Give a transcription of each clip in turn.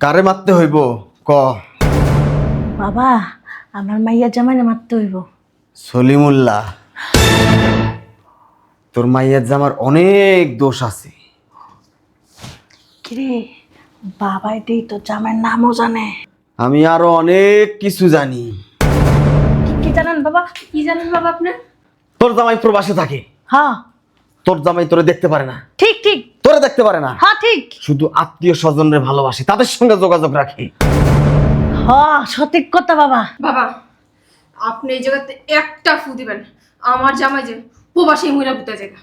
কারে মারতে হইব? ক। বাবা আমার মাইয়া জামাইনে মারতে হইব। সলিমুল্লাহ তোর মাইয়ের জামার অনেক দোষ আছে। কিরে বাবা এটাই তো জামাইয়ের নামও জানে। আমি আরও অনেক কিছু জানি। কি- কি জানেন বাবা? কি জানেন বাবা আপনি? তোর জামাই প্রবাসে থাকে। হ্যাঁ। তোর জামাই তোরে দেখতে পারে না। ঠিক ঠিক। তোরে দেখতে পারে না। হ্যাঁ ঠিক। শুধু আত্মীয় স্বজনরে ভালোবাসে তাদের সঙ্গে যোগাযোগ রাখে। হ্যাঁ সঠিক কথা বাবা। বাবা আপনি এই জায়গাতে একটা ফু দিবেন। আমার জামাই যে প্রবাসী মহিলা ভূতে জায়গা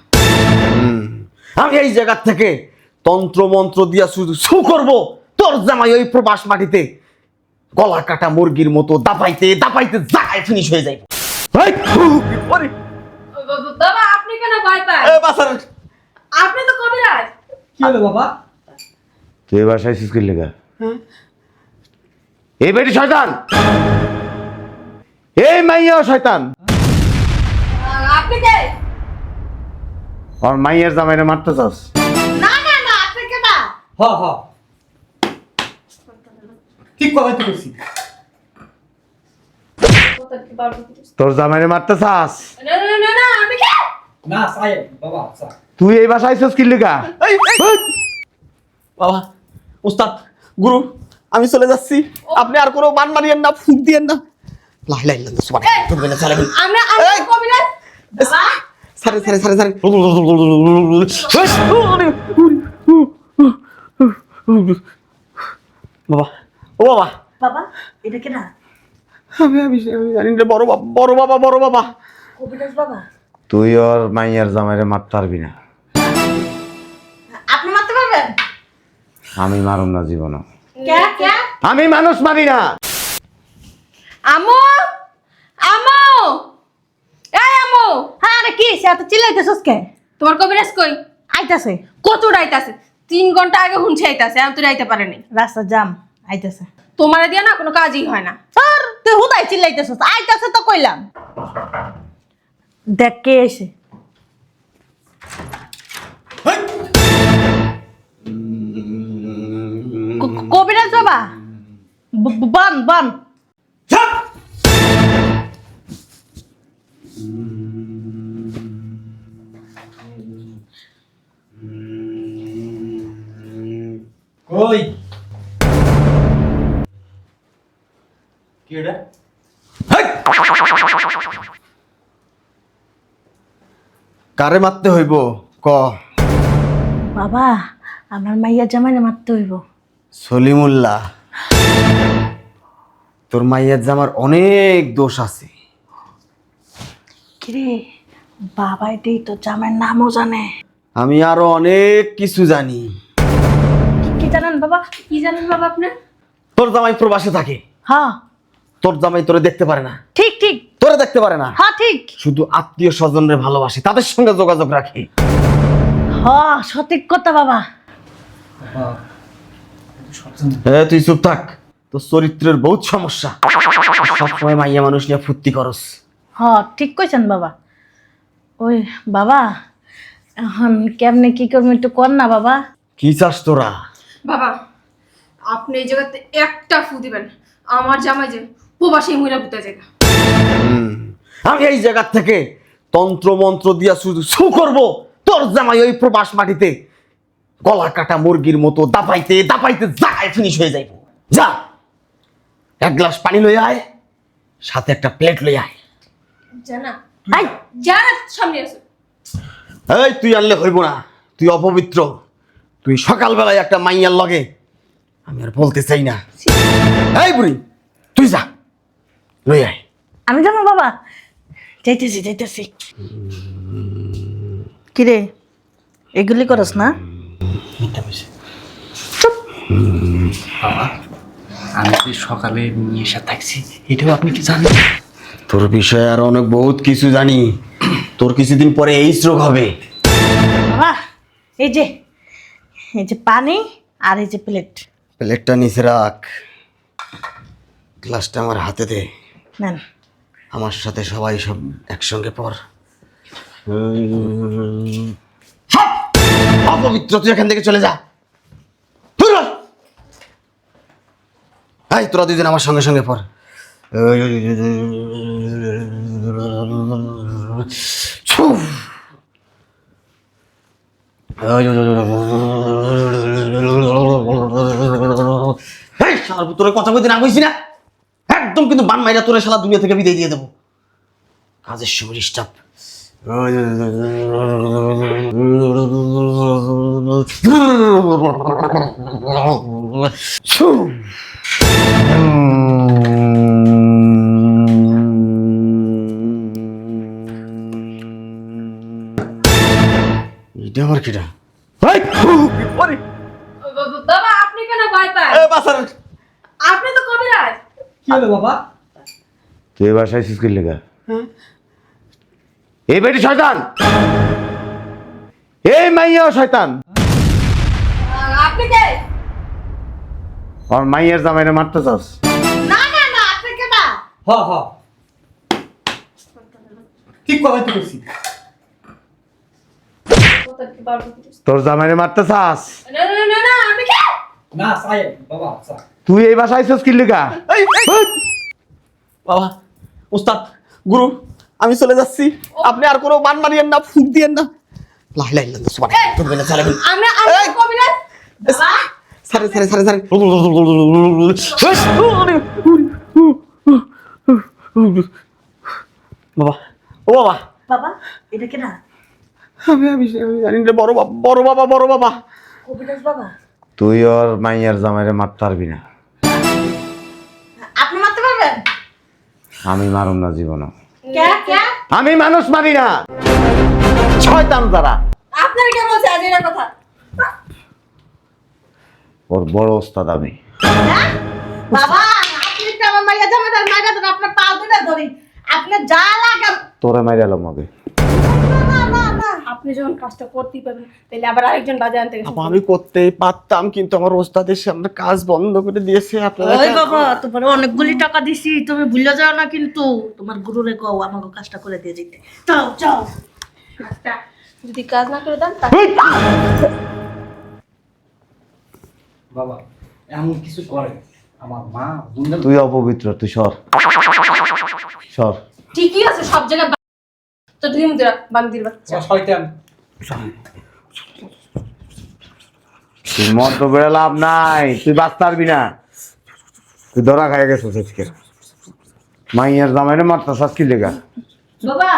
আমি এই জায়গা থেকে তন্ত্র মন্ত্র দিয়া শুধু শু করব। তোর জামাই ওই প্রবাস মাটিতে গলা কাটা মুরগির মতো দাপাইতে দাপাইতে যায় ফিনিশ হয়ে ওরে, বাবা আপনি কেন ভয় পান? আপনি তো কবিরাজ। কি হলো বাবা? তুই বাসায় সিসকির লেগা। এই বেটি শয়তান! এই মাইয়া শয়তান! আপনি কে? আর মাইয়ের জামাইরে মারতে চাস। না না না আপনি কেনা হ হ। ঠিক কথা তো তোর জামাইরে মারতে চাস। না না না না আমি কে? না সাহেব বাবা তুই এই বাসায় আইসস কি লেগা? বাবা উস্তাদ গুরু আমি চলে যাচ্ছি। আপনি আর কোনো মান মারিয়েন না ফুক দিয়েন না। লাই লাই লাই সুবহান চলে আমরা আমি এই! কবিরাজ বাবা সারে সারে সারে সারে। বাবা ও বাবা। বাবা এটা কেনা? আমি আমি আমি জানি না বড় বাবা বড় বাবা বড় বাবা। কবিরাজ বাবা? তুই ওর মাইয়ার জামাইরে মারতে পারবি না। আপনি মারতে পারবেন? আমি মারুম না জীবন কে কে? আমি মানুষ মারি না। আমো আমো! এই আমো! হ্যাঁ আরে কি? সে এত চিল্লাইতেছস কে তোমার কবিরাজ কই? আইতাছে। কত রাইতাছে তিন ঘণ্টা আগে হুনছে আইতাছে আমি তো রাইতে পারেনি রাস্তা জাম আইতাছে। তোমার দিয়া না কোনো কাজই হয় না। স্যার তুই হুদাই চিল্লাইতেছস। আইতাছে তো কইলাম। দেখ কে এসে। কবিরাজ বাবা! বন বন। কই? কারে মারতে হইব? ক। বাবা আমার মাইয়া জামাইনে মারতে হইব। সলিমুল্লাহ তোর মাইয়ের জামার অনেক দোষ আছে। কিরে বাবা এটাই তো জামাইয়ের নামও জানে। আমি আরও অনেক কিছু জানি। কি- কি জানেন বাবা? কি জানেন বাবা আপনি? তোর জামাই প্রবাসে থাকে। হ্যাঁ। তোর জামাই তোরে দেখতে পারে না। ঠিক ঠিক। তোরে দেখতে পারে না। হ্যাঁ ঠিক শুধু আত্মীয় স্বজনরে ভালোবাসে তাদের সঙ্গে যোগাযোগ রাখে। হ্যাঁ সঠিক কথা বাবা। এ তুই চুপ থাক। তোর চরিত্রের বহুত সমস্যা। সবসময় মাইয়া মানুষ নিয়ে ফুর্তি করস। হ্যাঁ ঠিক কইছেন বাবা। ওই বাবা এখন কেমনে কি করব একটু কর না বাবা। কি চাস তোরা? বাবা আপনি এই জায়গাতে একটা ফু দিবেন। আমার জামাই যে প্রবাসী মহিলা ভূতে জায়গা। আমি এই জায়গার থেকে তন্ত্র মন্ত্র দিয়া শুধু শু করব। তোর জামাই ওই প্রবাস মাটিতে গলা কাটা মুরগির মতো দাপাইতে দাপাইতে যায় ফিনিশ হয়ে যাইব। যা। এক গ্লাস পানি লই আয় সাথে একটা প্লেট লই আয়। জানা। আই সামনে এই তুই আনলে হইব না। তুই অপবিত্র। তুই সকালবেলায় একটা মাইয়ার লগে আমি আর বলতে চাই না। এই বুড়ি তুই যা। লই আয়। আমি জানো বাবা। যাইতেছি যাইতেছি। কিরে? এগুলি করস না? বাবা আমি যে সকালে নেশা থাকছি এটাও আপনি কি জানেন? তোর বিষয়ে আর অনেক বহুত কিছু জানি। তোর কিছুদিন পরে এই স্ট্রোক হবে। বাবা এই যে এই যে পানি আর এই যে প্লেট প্লেটটা নিচে রাখ। গ্লাসটা আমার হাতে দে। নেন। আমার সাথে সবাই সব একসঙ্গে পর। অপবিত্র, তুই এখান থেকে চলে যা। এই, তোরা দুজন আমার সঙ্গে সঙ্গে পর। কথা বলতে না বুঝছি না? একদম কিন্তু বান মাইরা তোরে শালা দুনিয়া থেকে বিদায় দিয়ে দেবো। কাজের সময় ডিস্টার্ব এটা আমার কিটা? ভাই বাবা আপনি কেন ভয় পান? এ বাসার কি হলো বাবা? তুই বাসায় লেগা এই বেটি শয়তান! এই মাইয়া শয়তান! আপনি কে? আর মাইয়ার জামাইরে মারতে চাস? না না না আপনি কে না হ হ। ঠিক কথা তো? তোর জামাইরে মারতে চাস? না না না বাবা তুই এই বাসায় আইসস কি লেগা? বাবা উস্তাদ গুরু আমি চলে যাচ্ছি। আপনি আর কোনো মান মারিয়েন না ফুক দিয়েন না। লাই লাই লাই সুবান ধরবে না চালাবেন আমরা আমি তো কবিরাজ বাবা। সারে সারে সারে সারে বাবা ও বাবা। বাবা এটা কে আমি আমি আমি জানি না বড় বাবা বড় বাবা বড় বাবা। কবিরাজ বাবা। তুই ওর মাইয়ার জামাইরে মারতে পারবি না। আপনি মারতে পারবেন? আমি মারুম না জীবন কে? কে? আমি মানুষ মারি না। শয়তান তারা আপনার কে বলছে আজ এর কথা? ওর বড় ওস্তাদ আমি। হ্যাঁ? বাবা আপনি তো আমার মাইয়া জামাইটার মাইরা দেন আপনার পা দুটা ধরি। আপনি যা লাগান তোরে না না না আপনি যখন কাজটা করতেই পারবেন তাহলে আবার আরেকজন বাজে আনতে গেছেন। আমি করতেই পারতাম কিন্তু আমার ওস্তাদের সামনে কাজ বন্ধ করে দিয়েছে আপনারা ওই বাবা তোমার অনেকগুলি টাকা দিছি তুমি ভুলে যাও না কিন্তু। তোমার গুরুরে কও আমাকে কাজটা করে দিয়ে যেতে। যাও যাও। আচ্ছা, যদি কাজ না করে দেন বাবা এমন কিছু করে। আমার মা তুই অপবিত্র তুই সর। সর। ঠিকই আছে সব জায়গায় তো বান্দির বাচ্চা। শয়তান। মদ তো বেড়ে লাভ নাই তুই বাঁচতে পারবি না। তুই ধরা খাই গেছিস আজকে। মাইয়ার জামাইরে মারতাছস কি লেগা? বাবা।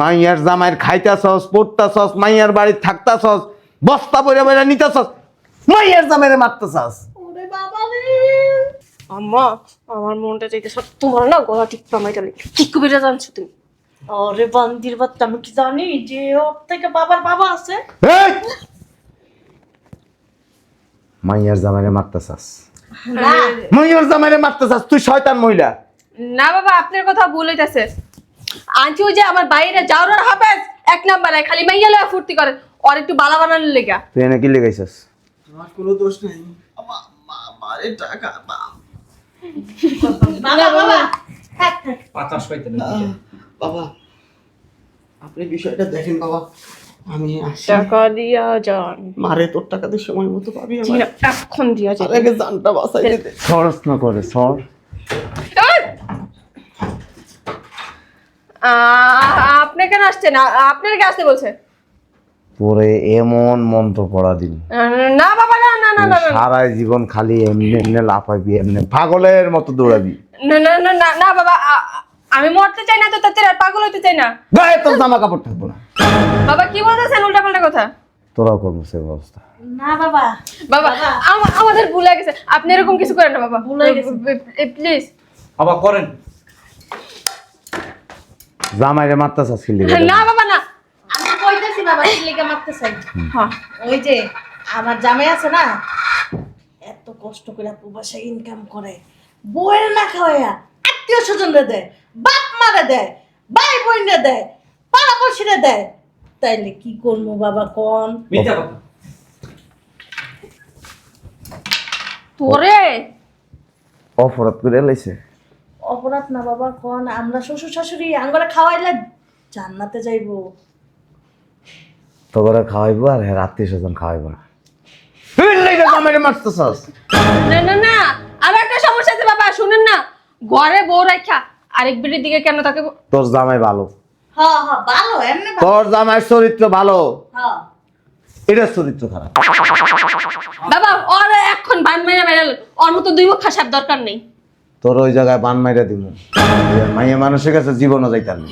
মাইয়ার জামাইয়ের খাইতাছস পড়তাছস মাইয়ার বাড়ি থাকতাছস বস্তা বইরা বইরা নিতাছস মাইয়ার জামাইরে মারতাছস। ওরে বাবা রে। আম্মা আমার মনটা তোমার না গলা কি কবিরা জানছো তুমি? ওরে বান্দির বাচ্চা আমি কি জানি যে ওর থেকে বাবার বাবা আছে? মাইয়ার জামাইরে মারতাছস না। মাইয়ার জামাইরে মারতাছস তুই শয়তান মহিলা। না বাবা আপনার কথা ভুল হইতাছে। আন্টি ওই যে আমার বাইরে যাওয়ার হাফেজ এক নাম্বারে খালি মাইয়া লয়া ফুর্তি করে। আর একটু বালা বানানোর লেগা। তুই এনে কি লেগাইছস? বাবা বাবা থাক থাক পাতা শয়তান বাবা আপনি বিষয়টা দেখেন বাবা। আমি আসি। টাকা দিয়া যান। মারে তোর টাকা দিয়ে সময় মতো পাবি এখন দিয়া যান। আগে জানটা বাঁচাই দিতে খরচ না করে সর। আপনি কেন আসছেন? আপনার কে আসতে বলছে? তোরে এমন মন্ত্র পড়া দিন না বাবা না না না না না। সারা জীবন খালি এমনি এমনি লাফাবি এমনি পাগলের মতো দৌড়াবি। না না না না বাবা আমি মরতে চাই না তো তাতে আর পাগল হইতে চাই না। গায়ে তোর জামা কাপড় থাকব না। বাবা কি বলতেছেন? উল্টা পাল্টা কথা। তোরাও করব সে ব্যবস্থা। না বাবা। বাবা আমা- আমাদের ভুলে গেছে। আপনি এরকম কিছু করেন না বাবা। ভুল গেছে। প্লিজ। বাবা করেন। জামাইরে মারতে চাস কি লেগে। না বাবা না। আমি কইতেছি বাবা কি লেগে মারতে চাই। হ্যাঁ ওই যে আমার জামাই আছে না এত কষ্ট করে প্রবাসে ইনকাম করে। বউয়ের না খাওয়াইয়া আত্মীয় স্বজনরে দেয়। বাপ মারে দেয় ভাই বোনরে দেয় পাড়াপড়শিরে দেয়। তাইলে কি করব বাবা কন? মিথ্যা কথা। তোরে? অপরাধ করে লাইছে। অপরাধ না বাবা কোন আমরা শ্বশুর শাশুড়ি আঙ্গরে খাওয়াইলে জান্নাতে যাইবো। তো করে খাওয়াইবো আর হ্যাঁ আত্মীয় স্বজন খাওয়াইবো না। না না না আর একটা সমস্যা আছে বাবা শুনেন না ঘরে বউ রাখা আরেক বিটির দিকে কেন তাকে তোর জামাই ভালো। তোর জামাইয়ের চরিত্র ভালো। এটা চরিত্র খারাপ। বাবা ওর এখন বান মেরে বেড়াল ওর মতো দুই মুখ খাসার দরকার নেই। তোর ওই জায়গায় বান মাইরা দিব মাইয়া মানুষের কাছে জীবনও যাইতার না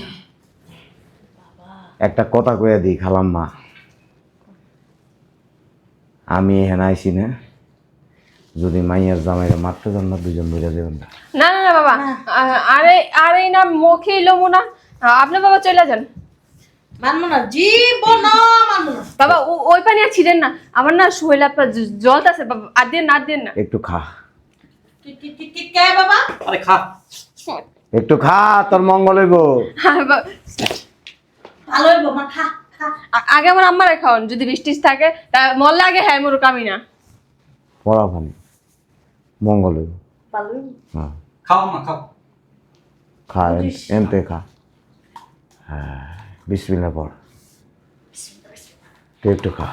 একটা কথা কইয়া দিই খালাম মা আমি এখানে আইছি না। যদি মাইয়ার জামাইরে মারতে যান না দুজন বুঝা দেবেন না। না না না বাবা। আরে আরে না মুখে লমু না আপনি বাবা চলে যান। মানবো না জীবন মানবো না। বাবা ওই পানি আর ছিলেন না। আমার না শৈল আপনার জল আছে বাবা। আর দিয়ে না দিয়ে না। একটু খা। কি কি কি কি কে বাবা? আরে খা। একটু খা তোর মঙ্গল হইব। হ্যাঁ, ভালো হইব মা খা আগে আমার আম্মারে খাওয়ান যদি বৃষ্টি থাকে। তা মরলে আগে হ্যাঁ মরুক আমি না। পড়া পানি মঙ্গল। হ্যাঁ। খাও মা খাও। খা এন- এনতে খা। হ্যাঁ বিসমিল্লা পড়। তুই একটু খা।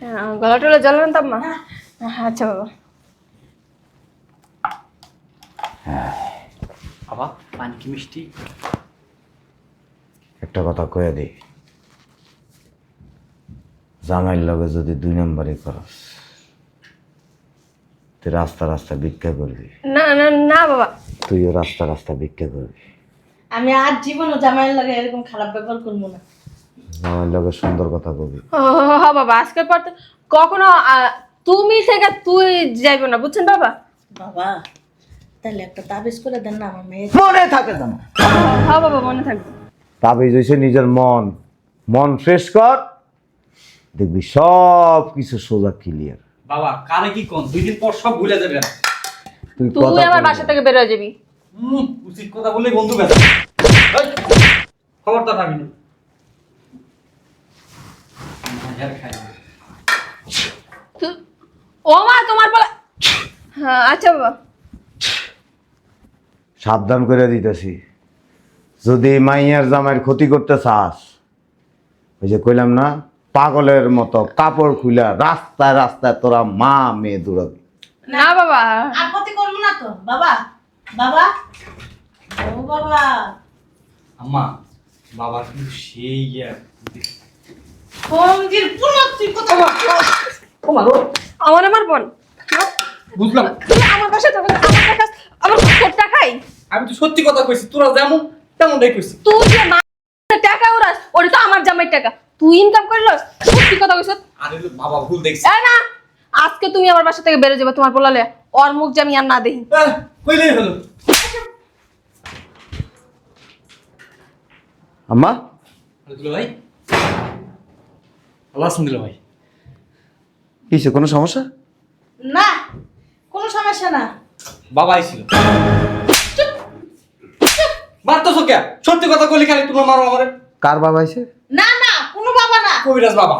হ্যাঁ, গলা টলা জল মা? আচ্ছা বাবা। বাবা পানি কি মিষ্টি? একটা কথা কয়ে দিই জামাইয়ের লগে যদি দুই নম্বরই করস তুই রাস্তা রাস্তা ভিক্ষা করবি? না না না বাবা। তুইও রাস্তা রাস্তা ভিক্ষা করবি? আমি আর জীবনও জামাইয়ের লাগে এরকম খারাপ ব্যবহার করব না। জামাইয়ের লগে সুন্দর কথা বলবি। ও হ বাবা আজকের পর তো কখনো তুমি থেকে তুই যাইব না বুঝছেন বাবা? বাবা তাহলে একটা তাবিজ করে দেন না আমার মেয়ে। মনে থাকে জানো হ্যাঁ বাবা মনে থাকবে। তাবিজ হয়েছে নিজের মন। মন ফ্রেশ কর দেখবি সব কিছু সোজা ক্লিয়ার বাবা কারে কি কোন? দুই দিন পর সব ভুলে যাবে। তুই তুই আমার বাসা থেকে বের হয়ে যাবি। হুম উচিত কথা বলে বন্ধু গেছে খবরটা ভাবি না ও মা তোমার বলা হ্যাঁ আচ্ছা বাবা। সাবধান করে দিতেছি। যদি মাইয়ার জামাইয়ের ক্ষতি করতে চাস ওই যে কইলাম না পাগলের মতো কাপড় খুলা রাস্তায় রাস্তায় তোরা মা মেয়ে দৌড়াবি না বাবা। আর ক্ষতি করব না তো বাবা বাবা। ও বাবা। আম্মা বাবা কিন্তু সেই ইয়ে। কমজির পুরো তুই কথা আমার আমার বোন? বুঝলাম। তুই আমার থেকে আমার কাছে আমার খাই। আমি তো সত্যি কথা কইছি তোরা যেমন তেমনটাই কইছি। তুই যে মা টাকা উড়াস ওটা তো আমার জামাই টাকা। তুই ইনকাম করলস সত্যি কথা কইছ আরে বাবা ভুল দেখছি। এ না আজকে তুমি আমার বাসা থেকে বেরো যাবে তোমার বলালে ওর মুখ যে আমি আর না দেখি। কইলেই হলো। আম্মা? দুলা ভাই। আল্লাহ ভাই। কিসে কোনো সমস্যা? না কোনো সমস্যা না। বাবা আইছিল। মারতেছো কে সত্যি কথা কইলে খালি তোমরা মারো আমারে। কার বাবা আইছে? কবিরাজ বাবা।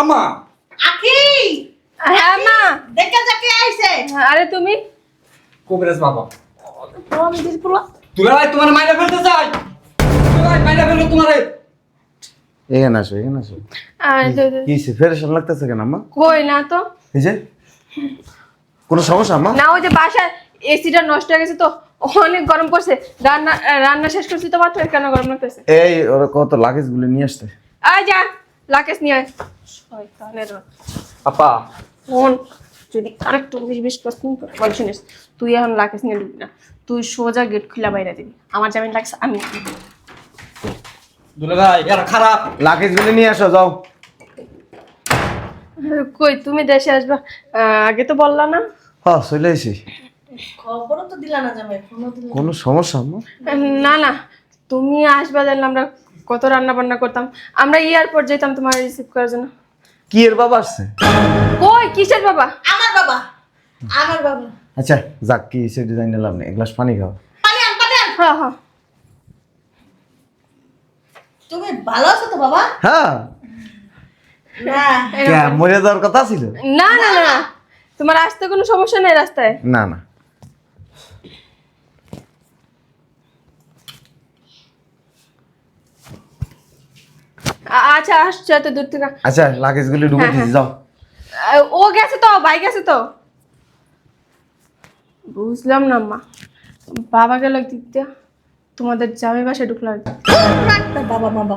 আম্মা। আখি! হ্যাঁ মা দেখে যাকে আইছে। আরে তুমি? কবিরাজ বাবা। ভাই তোমার মাইনা ফেলতে চাই। দুলা ভাই মাইনা ফেলল তোমারে। এখানে আসো এখানে আসো। কিসে ফেরেশন লাগতেছে কেন আম্মা? কই না তো। এই যে। কোনো সমস্যা আম্মা? না ওই যে বাসায় এসিটা নষ্ট হয়ে গেছে তো অনেক গরম পড়ছে রান্না রান্না শেষ করছি তো মাত্র কেন গরম লাগতেছে? এই ওরা কত লাগেজগুলো নিয়ে আসতে আয় যা। লাকেশ নিয়ে আয়। শয়তানের আপা। ফোন যদি আরেকটু উনিশ বিশ শুনিস তুই এখন লাকেশ নিয়ে ঢুকবি না। তুই সোজা গেট খুলে বাইরে দিবি। আমার জামিন লাগছে আমি দুলা ভাই এরা খারাপ। গুলো নিয়ে আসো যাও। কই তুমি দেশে আসবা? আহ, আগে তো বললা না। হ্যাঁ চলে এসি খবরও তো দিলা না জামাই ফোনও দিলা না। কোনো সমস্যা না না তুমি আসবা জানলাম আমরা কত রান্না বান্না করতাম। আমরা এয়ারপোর্ট যেতাম তোমার রিসিভ করার জন্য। কি এর বাবা আসছে? কই কিসের বাবা? আমার বাবা। আমার বাবা। আচ্ছা যাক কি সে ডিজাইন নিলাম না এক গ্লাস পানি খাও। পানি আন পানি আন হ্যাঁ হ্যাঁ তুমি ভালো আছো তো বাবা? হ্যাঁ। না কে, মরে যাওয়ার কথা ছিল? না না। না না। তোমার আসতে কোনো সমস্যা নাই রাস্তায়? না না। আচ্ছা আসছে এত দূর থেকে। আচ্ছা লাগেজগুলো ঢুকে হ্যাঁ, দিয়েছি যাও। ও গেছে তো ভাই গেছে তো। বুঝলাম না মা। বাবা গেল দিতে তোমাদের জামাই বাসায় ঢুকলো। বাবা বাবা।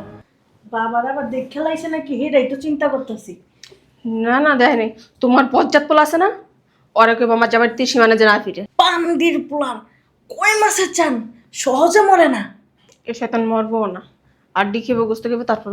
বাবার আবার দেখে লাইছে নাকি? হেটাই তো চিন্তা করতেছি। না না দেখে নেই। তোমার পঞ্চায়েত পোলা আছে না? ওরা কেউ আমার জামাই ত্রিসী মানে যে না ফিরে। পান্ডির পোলার। কই মাছের চান? সহজে মরে না। এ শয়তান মরবো না। আর ডিখিবে গুস্ত খেবে তারপর